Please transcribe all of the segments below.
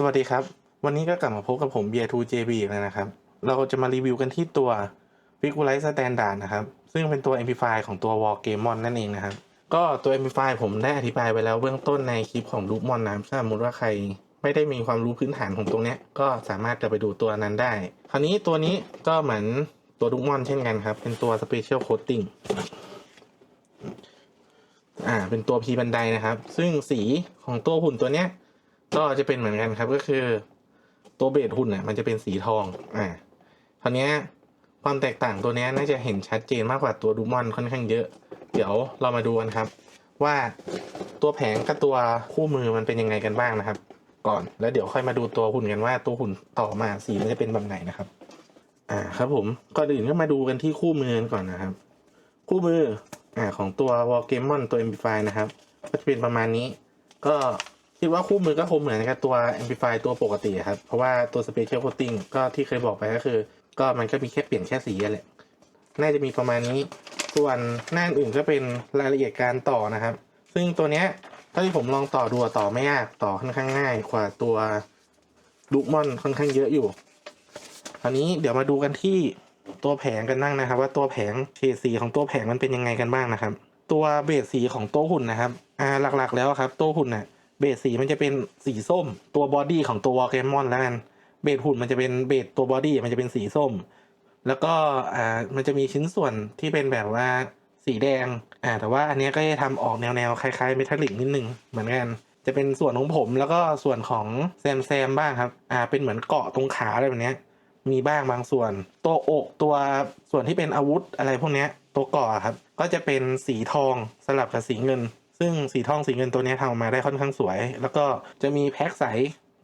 สวัสดีครับ วันนี้ก็กลับมาพบกับผมเบียร์ 2JB อีกแล้วนะครับ เราจะมารีวิวกันที่ตัว f i g u r i z e Standard นะครับ ซึ่งเป็นตัว Amplify ของตัว War g a m o n นั่นเองนะครับ ก็ตัว Amplify ผมได้อธิบายไปแล้วเบื้องต้นในคลิปของ Loop Mon นะครับถ้าสมมติว่าใครไม่ได้มีความรู้พื้นฐานของตรงนี้ก็สามารถจะไปดูตัวนั้นได้ คราวนี้ตัวนี้ก็เหมือนตัว Loop Mon เช่นกันครับ เป็นตัว Special Coating อ่าเป็นตัว P บันไดนะครับ ซึ่งสีของตัวหุ่นตัวเนี้ย ก็จะเป็นเหมือนกันครับก็คือ ตัวเบสหุ่นอะมันจะเป็นสีทองอ่าคราวนี้ความแตกต่างตัวนี้น่าจะเห็นชัดเจนมากกว่าตัวดูมอนค่อนข้างเยอะ เดี๋ยวเรามาดูกันครับ ว่าตัวแผงกับตัวคู่มือมันเป็นยังไงกันบ้างนะครับ ก่อนแล้วเดี๋ยวค่อยมาดูตัวหุ่นกันว่าตัวหุ่นต่อมาสีมันจะเป็นแบบไหนนะครับ อ่าครับผมก่อนอื่นก็มาดูกันที่คู่มือก่อนนะครับ คู่มืออ่าของตัว w a r g a m o n ตัว Amplify นะครับก็จะเป็นประมาณนี้ ก็ คิดว่าคู่มือก็คงเหมือนกับตัว Amplify ตัวปกติครับ เพราะว่าตัว Special Coating ก็ที่เคยบอกไปก็คือ ก็มันก็มีแค่เปลี่ยนแค่สีแหละ น่าจะมีประมาณนี้ ส่วนหน้าอื่นก็เป็นรายละเอียดการต่อนะครับ ซึ่งตัวเนี้ยถ้าที่ผมลองต่อดูต่อไม่ยากต่อค่อนข้างง่ายกว่าตัวลูกมอนค่อนข้างเยอะอยู่คราวนี้เดี๋ยวมาดูกันที่ตัวแผงกันบ้างนะครับ ว่าตัวแผงเฉดสีของตัวแผงมันเป็นยังไงกันบ้างนะครับ ตัวเบสสีของโตัวหุ่นนะครับอ่าหลักๆ แล้วครับโตัวหุ่นน่ะ เบสสีมันจะเป็นสีส้ม ตัวบอดี้ของตัววอลเกมอนแล้วกันเบสหุ่นมันจะเป็นเบสตัวบอดี้มันจะเป็นสีส้ม แล้วก็อ่ามันจะมีชิ้นส่วนที่เป็นแบบว่าสีแดงอ่าแต่ว่าอันนี้ก็จะทำออกแนวๆคล้ายๆเมทัลลิกนิดนึงเหมือนกัน จะเป็นส่วนของผมแล้วก็ส่วนของแซมแซมบ้างครับอ่าเป็นเหมือนเกาะตรงขาอะไรแบบนี้มีบ้างบางส่วน ตัวอกตัวส่วนที่เป็นอาวุธอะไรพวกนี้ตัวก่อครับ ก็จะเป็นสีทองสลับกับสีเงิน ซึ่งสีทองสีเงินตัวนี้ทำออกมาได้ค่อนข้างสวย แล้วก็จะมีแพ็คใส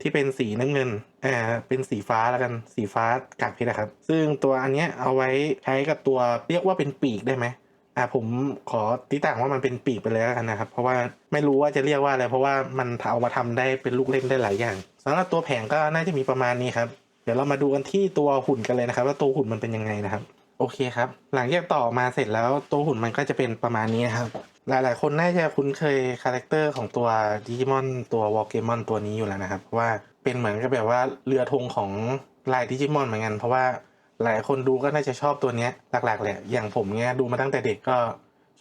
ที่เป็นสีน้ำเงินอ่าเป็นสีฟ้าแล้วกันสีฟ้ากากเพชรนะครับ ซึ่งตัวอันเนี้ยเอาไว้ใช้กับตัวเรียกว่าเป็นปีกได้ไหมอ่าผมขอติต่างว่ามันเป็นปีกไปเลยแล้วกันนะครับ เพราะว่าไม่รู้ว่าจะเรียกว่าอะไรเพราะว่ามันเอามาทำได้เป็นลูกเล่นได้หลายอย่างสำหรับตัวแผงก็น่าจะมีประมาณนี้ครับ เดี๋ยวเรามาดูกันที่ตัวหุ่นกันเลยนะครับ ว่าตัวหุ่นมันเป็นยังไงนะครับ โอเคครับ หลังจากต่อมาเสร็จแล้วตัวหุ่นมันก็จะเป็นประมาณนี้นะครับ หลายๆ คนน่าจะคุ้นเคยคาแรคเตอร์ของตัวดิจิมอนตัววอลเกมอนตัวนี้อยู่แล้วนะครับเพราะว่าเป็นเหมือนกับแบบว่าเรือธงของลายดิจิมอนเหมือนกัน เพราะว่าหลายคนดูก็น่าจะชอบตัวนี้หลักๆแหละอย่างผมเนี้ยดูมาตั้งแต่เด็กก็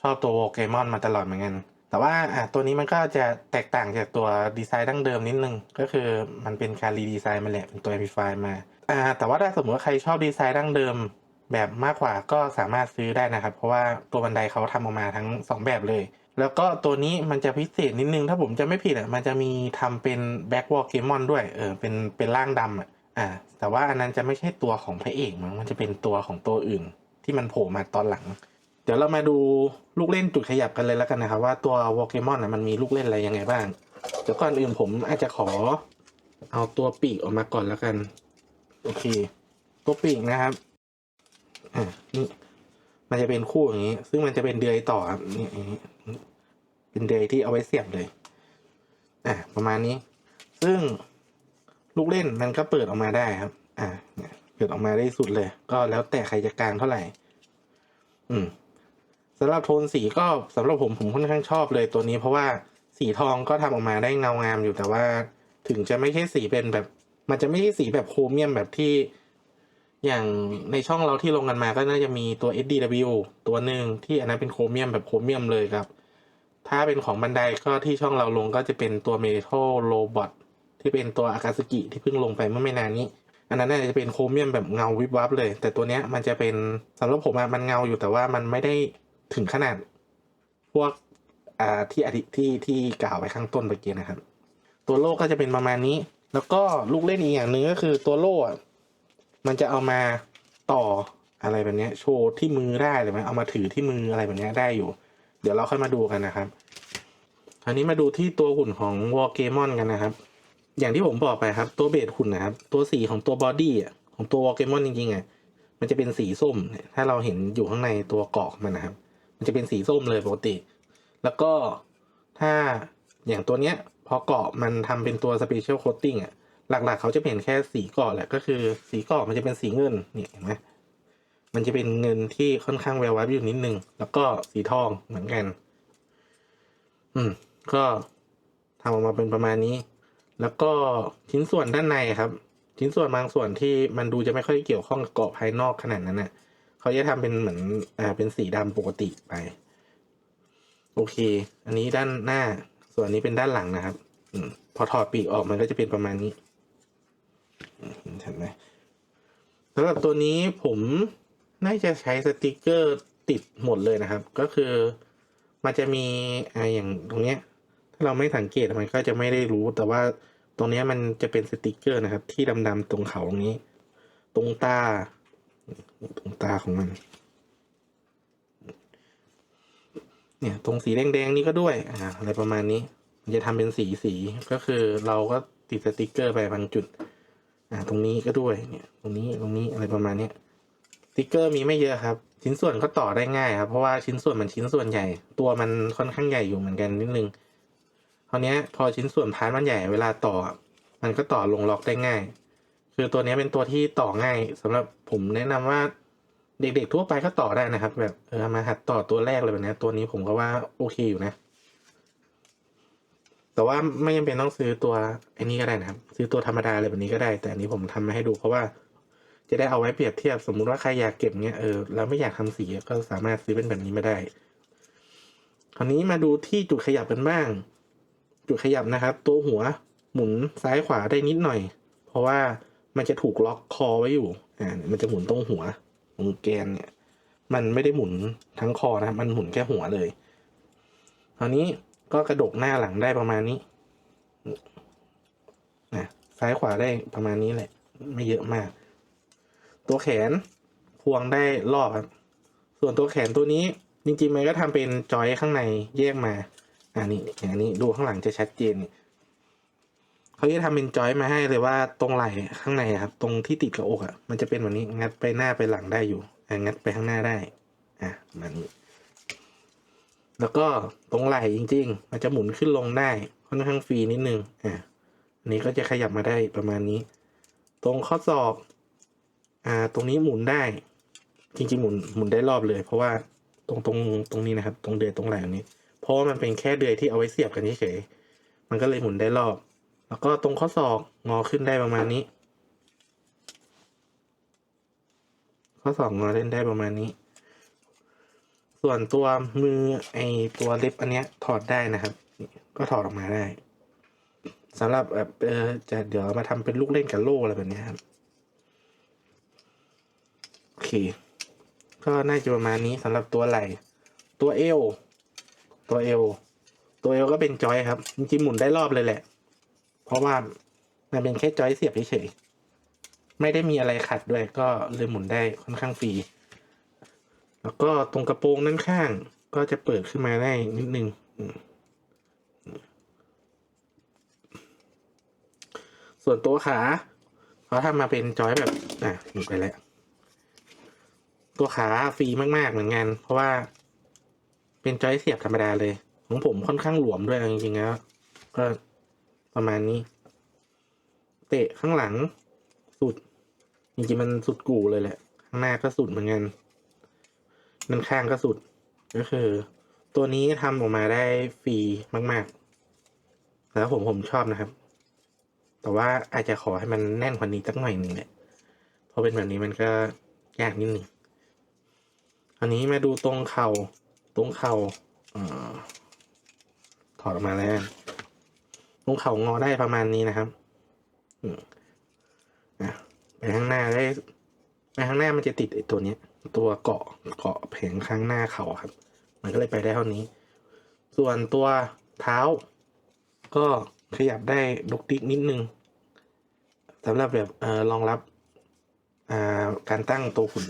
ชอบตัววอลเกมอนมาตลอดเหมือนกันแต่ว่าอะตัวนี้มันก็จะแตกต่างจากตัวดีไซน์ดั้งเดิมนิดนึง ก็คือมันเป็นการรีดีไซน์มาแหละเป็นตัว Amplify มาอ่าแต่ว่าถ้าสมมติว่าใครชอบดีไซน์ดั้งเดิม แบบมากกว่าก็สามารถซื้อได้นะครับ เพราะว่าตัวบันไดเขาทำออกมาทั้ง 2 แบบเลย แล้วก็ตัวนี้มันจะพิเศษนิดนึง ถ้าผมจะไม่ผิดอะมันจะมีทำเป็นแบ็กวอลเกมอนด้วยเออเป็นเป็นร่างดำอะอ่าแต่ว่าอันนั้นจะไม่ใช่ตัวของพระเอกมั้งมันจะเป็นตัวของตัวอื่น ที่มันโผล่มาตอนหลัง เดี๋ยวเรามาดูลูกเล่นจุดขยับกันเลยแล้วกันนะครับ ว่าตัววอลเกมอนมันมีลูกเล่นอะไรยังไงบ้างเดี๋ยวก่อนอื่นผมอาจจะขอ เอาตัวปีกออกมาก่อนแล้วกันโอเค ตัวปีกนะครับ อ่านี่มันจะเป็นคู่อย่างนี้ ซึ่งมันจะเป็นเดือยต่อครับนี่อย่างนี้ เป็นเดือยที่เอาไว้เสียบเลย อ่าประมาณนี้ ซึ่งลูกเล่นมันก็เปิดออกมาได้ครับ อ่าเปิดออกมาได้สุดเลย ก็แล้วแต่ใครจะกลางเท่าไหร่ อืมสำหรับโทนสีก็สำหรับผมผมค่อนข้างชอบเลยตัวนี้ เพราะว่าสีทองก็ทำออกมาได้เงางามอยู่แต่ว่า ถึงจะไม่ใช่สีเป็นแบบ มันจะไม่ใช่สีแบบโครเมียมแบบที่ อย่างในช่องเราที่ลงกันมาก็น่าจะมีตัว SDW ตัวหนึ่งที่อันนั้นเป็นโครเมียมแบบโครเมียมเลยครับ ถ้าเป็นของบันไดก็ที่ช่องเราลงก็จะเป็นตัว Metal Robot ที่เป็นตัวอากาสกิที่เพิ่งลงไปเมื่อไม่นานนี้ อันนั้นน่าจะเป็นโครเมียมแบบเงาวิบวับเลย แต่ตัวเนี้ยมันจะเป็นสำหรับผมมันเงาอยู่แต่ว่ามันไม่ได้ถึงขนาด พวกอ่าที่อธิที่ที่กล่าวไว้ข้างต้นเมื่อกี้นะครับ ตัวโล่ก็จะเป็นประมาณนี้ แล้วก็ลูกเล่นอีกอย่างหนึ่งก็คือตัวโล่อะ มันจะเอามาต่ออะไรแบบนี้โชว์ที่มือได้หรือไหมเอามาถือที่มืออะไรแบบนี้ได้อยู่ เดี๋ยวเราค่อยมาดูกันนะครับคราวนี้มาดูที่ตัวหุ่นของวอลเกมอนกันนะครับ อย่างที่ผมบอกไปครับ ตัวเบสหุ่นนะครับ ตัวสีของตัวบอดี้ของตัววอลเกมอนจริงๆอะมันจะเป็นสีส้ม ถ้าเราเห็นอยู่ข้างในตัวเกาะมันนะครับ มันจะเป็นสีส้มเลยปกติ แล้วก็ถ้าอย่างตัวเนี้ยพอเกาะมันทำเป็นตัวสเปเชียลโคตติ้งอะ หลักๆ เขาจะเปลี่ยนแค่สีเกาะแหละก็คือ สีเกาะมันจะเป็นสีเงินนี่เห็นไหมมันจะเป็นเงินที่ค่อนข้างแวววับอยู่นิดนึง แล้วก็สีทองเหมือนกัน อืม ก็ทำออกมาเป็นประมาณนี้ แล้วก็ชิ้นส่วนด้านในครับ ชิ้นส่วนบางส่วนที่มันดูจะไม่ค่อยเกี่ยวข้องกับเกาะภายนอกขนาดนั้นน่ะเขาจะทำเป็นเหมือน อ่า เป็นสีดำปกติไป โอเค อันนี้ด้านหน้า ส่วนนี้เป็นด้านหลังนะครับ อืม พอถอดปีกออกมันก็จะเป็นประมาณนี้ เห็นไหมสำหรับตัวนี้ผมน่าจะใช้สติกเกอร์ติดหมดเลยนะครับ ก็คือมันจะมีออย่างตรงเนี้ย ถ้าเราไม่สังเกตมันก็จะไม่ได้รู้ แต่ว่าตรงเนี้ยมันจะเป็นสติกเกอร์นะครับ ที่ดำๆตรงเขาตรงนี้ ตรงตาตรงตาของมัน เนี่ยตรงสีแดงๆนี่ก็ด้วยอ่าอะไรประมาณนี้ มันจะทำเป็นสีสีก็คือเราก็ติดสติกเกอร์ไปบางจุด อ่าตรงนี้ก็ด้วยเนี่ยตรงนี้ตรงนี้อะไรประมาณเนี้ยติ๊กเกอร์มีไม่เยอะครับ ชิ้นส่วนก็ต่อได้ง่ายครับ เพราะว่าชิ้นส่วนมันชิ้นส่วนใหญ่ ตัวมันค่อนข้างใหญ่อยู่เหมือนกันนิดนึงคราวนี้พอชิ้นส่วนพาร์ทมันใหญ่เวลาต่อ มันก็ต่อลงล็อกได้ง่าย คือตัวนี้เป็นตัวที่ต่อง่ายสำหรับผมแนะนำว่าเด็กๆทั่วไปก็ต่อได้นะครับ แบบเออมาหัดต่อตัวแรกเลยแบบนี้ตัวนี้ผมก็ว่าโอเคอยู่นะ แต่ว่าไม่จำเป็นต้องซื้อตัวไอ้นี้ก็ได้นะครับ ซื้อตัวธรรมดาอะไรแบบนี้ก็ได้ แต่อันนี้ผมทำมาให้ดูเพราะว่าจะได้เอาไว้เปรียบเทียบสมมุติว่าใครอยากเก็บเนี้ยเออแล้วไม่อยากทำสีก็สามารถซื้อเป็นแบบนี้มาได้ คราวนี้มาดูที่จุดขยับกันบ้าง จุดขยับนะครับ ตัวหัวหมุนซ้ายขวาได้นิดหน่อย เพราะว่ามันจะถูกล็อกคอไว้อยู่อ่ามันจะหมุนตรงหัวตรงแกนเนี่ย มันไม่ได้หมุนทั้งคอนะครับมันหมุนแค่หัวเลยคราวนี้ ก็กระดกหน้าหลังได้ประมาณนี้นะซ้ายขวาได้ประมาณนี้แหละ ไม่เยอะมาก ตัวแขนพวงได้รอบครับ ส่วนตัวแขนตัวนี้จริงๆมันก็ทำเป็นจอยข้างในแยกมา อ่านี่อย่างนี้ดูข้างหลังจะชัดเจนเขาจะทำเป็นจอยมาให้เลยว่าตรงไหล่ข้างในครับ ตรงที่ติดกับอกอะ มันจะเป็นแบบนี้งัดไปหน้าไปหลังได้อยู่งัดไปข้างหน้าได้ อะมานี้ แล้วก็ตรงไหล่จริง ๆ มันจะหมุนขึ้นลงได้ค่อนข้างฟรีนิดนึงอะอันนี้ก็จะขยับมาได้ประมาณนี้ ตรงข้อศอกอ่าตรงนี้หมุนได้ จริง ๆ หมุนหมุนได้รอบเลย เพราะว่าตรงตรงตรงนี้นะครับ ตรงเดือยตรงไหล่ตรงนี้ เพราะว่ามันเป็นแค่เดือยที่เอาไว้เสียบกันเฉยๆมันก็เลยหมุนได้รอบ แล้วก็ตรงข้อศอกงอขึ้นได้ประมาณนี้ ข้อศอกงอเล่นได้ประมาณนี้ ส่วนตัวมือไอตัวเล็บอันเนี้ยถอดได้นะครับก็ถอดออกมาได้สำหรับแบบเออจะเดี๋ยวมาทำเป็นลูกเล่นกับโล่อะไรแบบเนี้ยครับโอเค ก็น่าจะประมาณนี้สำหรับตัวไหล่ตัวเอวตัวเอวตัวเอวก็เป็นจอยครับจริงๆหมุนได้รอบเลยแหละ เพราะว่ามันเป็นแค่จอยเสียบเฉยๆไม่ได้มีอะไรขัดด้วยก็เลยหมุนได้ค่อนข้างฟรี แล้วก็ตรงกระโปรงด้านข้าง ก็จะเปิดขึ้นมาได้นิดนึงส่วนตัวขาเขาทำมาเป็นจอยแบบอะหยุดไปแล้วตัวขาฟรีมาก ๆ เหมือนกัน เพราะว่าเป็นจอยเสียบธรรมดาเลย ของผมค่อนข้างหลวมด้วยจริงๆแล้วก็ประมาณนี้ เตะข้างหลังสุด จริงๆมันสุดกูเลยแหละ ข้างหน้าก็สุดเหมือนกัน ด้านข้างก็สุด ก็คือ ตัวนี้ทำออกมาได้ฟรีมาก ๆ แล้วผมผมชอบนะครับ แต่ว่าอาจจะขอให้มันแน่นกว่านี้สักหน่อยหนึ่งแหละเพราะเป็นแบบนี้มันก็ยากนิดหนึ่งอันนี้มาดูตรงเขา่าตรงเขา่าถอดออกมาแล้วตรงเข่างอได้ประมาณนี้นะครับไปข้างหน้าได้ไปข้างหน้ามันจะติดไอ้ตัวเนี้ย ตัวเกาะเกาะแผงข้างหน้าเขาครับ มันก็เลยไปได้เท่านี้ ส่วนตัวเท้า ก็ขยับได้ดุกดิกนิดนึงสำหรับแบบเออรองรับาการตั้งตัวหุ่น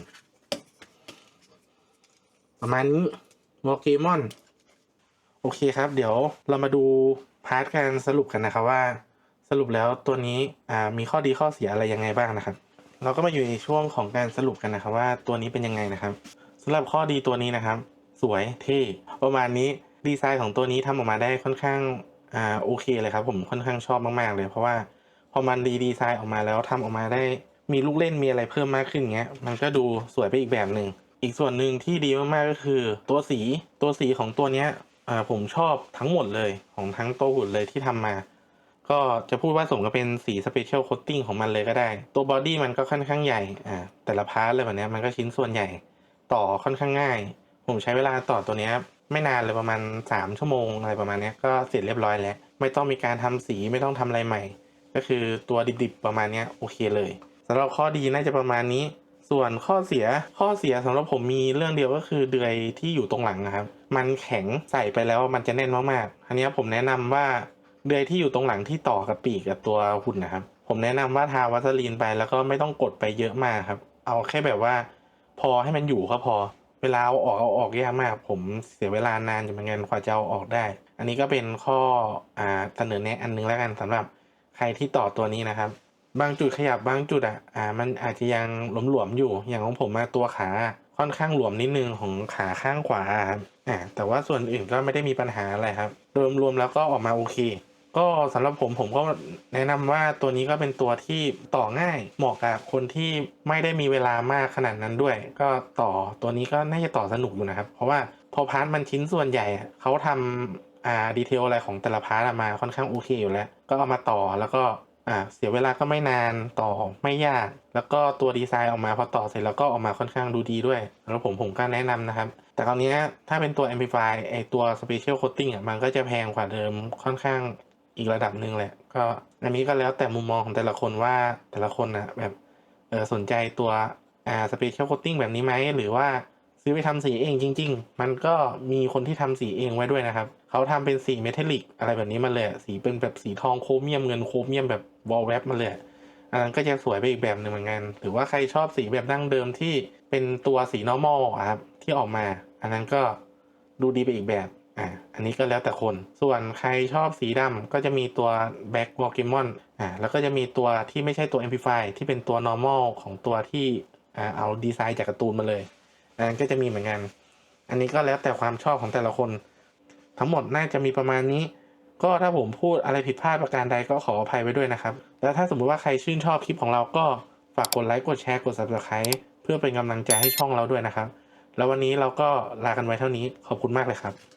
ประมาณนี้วอลเกมอน โอเคครับ เดี๋ยวเรามาดูพาร์ทการสรุปกันนะครับว่า สรุปแล้วตัวนี้มีข้อดีข้อเสียอะไรยังไงบ้างนะครับ เราก็มาอยู่ในช่วงของการสรุปกันนะครับว่าตัวนี้เป็นยังไงนะครับสำหรับข้อดีตัวนี้นะครับ สวยเท่ประมาณนี้ดีไซน์ของตัวนี้ทำออกมาได้ค่อนข้างอ่าโอเคเลยครับ ผมค่อนข้างชอบมากๆเลย เพราะว่าพอมันดีดีไซน์ออกมาแล้วทำออกมาได้มีลูกเล่นมีอะไรเพิ่มมากขึ้นเงี้ยมันก็ดูสวยไปอีกแบบหนึ่งอีกส่วนหนึ่งที่ดีมากๆก็คือ ตัวสีตัวสีของตัวเนี้ยอ่าผมชอบทั้งหมดเลยของทั้งตัวหุ่นเลยที่ทำมา ก็จะพูดว่าสมกับเป็นสีสเปเชียลโคตติ้งของมันเลยก็ได้ ตัวบอดี้มันก็ค่อนข้างใหญ่อ่าแต่ละพาร์ทเลยแบบนี้มันก็ชิ้นส่วนใหญ่ต่อค่อนข้างง่าย ผมใช้เวลาต่อตัวนี้ไม่นานเลยประมาณ 3 ชั่วโมงอะไรประมาณนี้ก็เสร็จเรียบร้อยแล้ว ไม่ต้องมีการทำสีไม่ต้องทำอะไรใหม่ ก็คือตัวดิบๆประมาณนี้โอเคเลยสำหรับข้อดีน่าจะประมาณนี้ ส่วนข้อเสียข้อเสียสำหรับผมมีเรื่องเดียวก็คือเดือยที่อยู่ตรงหลังนะครับ มันแข็งใส่ไปแล้วมันจะแน่นมากๆอันนี้ผมแนะนำว่า เดือยที่อยู่ตรงหลังที่ต่อกับปีกกับตัวหุ่นนะครับ ผมแนะนำว่าทาวัสลีนไปแล้วก็ไม่ต้องกดไปเยอะมากครับ เอาแค่แบบว่า พอให้มันอยู่ก็พอ เวลาเอาออกเอาออกยากมาก ผมเสียเวลานานอยู่เหมือนกันกว่าจะเอาออกได้ อันนี้ก็เป็นข้ออ่าเสนอแนะอันหนึงแล้วกันสำหรับใครที่ต่อตัวนี้นะครับ บางจุดขยับบางจุดอะอ่า มันอาจจะยังหลวมๆอยู่ อย่างของผมมาตัวขาค่อนข้างหลวมนิดนึงของขาข้างขวาครับอ่าแต่ว่าส่วนอื่นก็ไม่ได้มีปัญหาอะไรครับ รวมๆแล้วก็ออกมาโอเค ก็สำหรับผมผมก็แนะนำว่าตัวนี้ก็เป็นตัวที่ต่อง่ายเหมาะกับคนที่ไม่ได้มีเวลามากขนาดนั้นด้วย ก็ต่อตัวนี้ก็น่าจะต่อสนุกอยู่นะครับ เพราะว่าพอพาร์ทมันชิ้นส่วนใหญ่อะเขาทำอ่าดีเทลอะไรของแต่ละพาร์ทอะมาค่อนข้างโอเคอยู่แล้ว ก็เอามาต่อแล้วก็อ่าเสียเวลาก็ไม่นานต่อไม่ยาก แล้วก็ตัวดีไซน์ออกมาพอต่อเสร็จแล้วก็ออกมาค่อนข้างดูดีด้วยแล้วผมผมก็แนะนำนะครับ แต่คราวเนี้ยถ้าเป็นตัว Amplify ไอตัว Special Coating อะมันก็จะแพงกว่าเดิมค่อนข้าง อีกระดับหนึ่งแหละ ก็อันนี้ก็แล้วแต่มุมมองของแต่ละคนว่าแต่ละคนอะแบบเออสนใจตัวอ่า Special Coating แบบนี้ไหมหรือว่าซื้อไปทำสีเองจริง ๆ มันก็มีคนที่ทำสีเองไว้ด้วยนะครับ เขาทำเป็นสีเมทัลลิกอะไรแบบนี้มาเลยอะสีเป็นแบบสีทองโครเมียมเงินโครเมียมแบบวอลแวบมาเลยอะอันนั้นก็จะสวยไปอีกแบบหนึ่งเหมือนกัน หรือว่าใครชอบสีแบบดั้งเดิมที่เป็นตัวสี normal อะครับที่ออกมา อันนั้นก็ดูดีไปอีกแบบ อ่าอันนี้ก็แล้วแต่คน ส่วนใครชอบสีดำก็จะมีตัว Back w a l k i m o n อ่าแล้วก็จะมีตัวที่ไม่ใช่ตัว Amplify ที่เป็นตัว normal ของตัวที่อ่าเอาดีไซน์จากการ์ตูนมาเลยอันนั้นก็จะมีเหมือนกัน อันนี้ก็แล้วแต่ความชอบของแต่ละคน ทั้งหมดน่าจะมีประมาณนี้ ก็ถ้าผมพูดอะไรผิดพลาดประการใดก็ขออภัยไว้ด้วยนะครับ แล้วถ้าสมมุติว่าใครชื่นชอบคลิปของเราก็ฝากกดไลค์กดแชร์กด subscribe เพื่อเป็นกำลังใจให้ช่องเราด้วยนะครับ แล้ววันนี้เราก็ลากันไว้เท่านี้ขอบคุณมากเลยครับ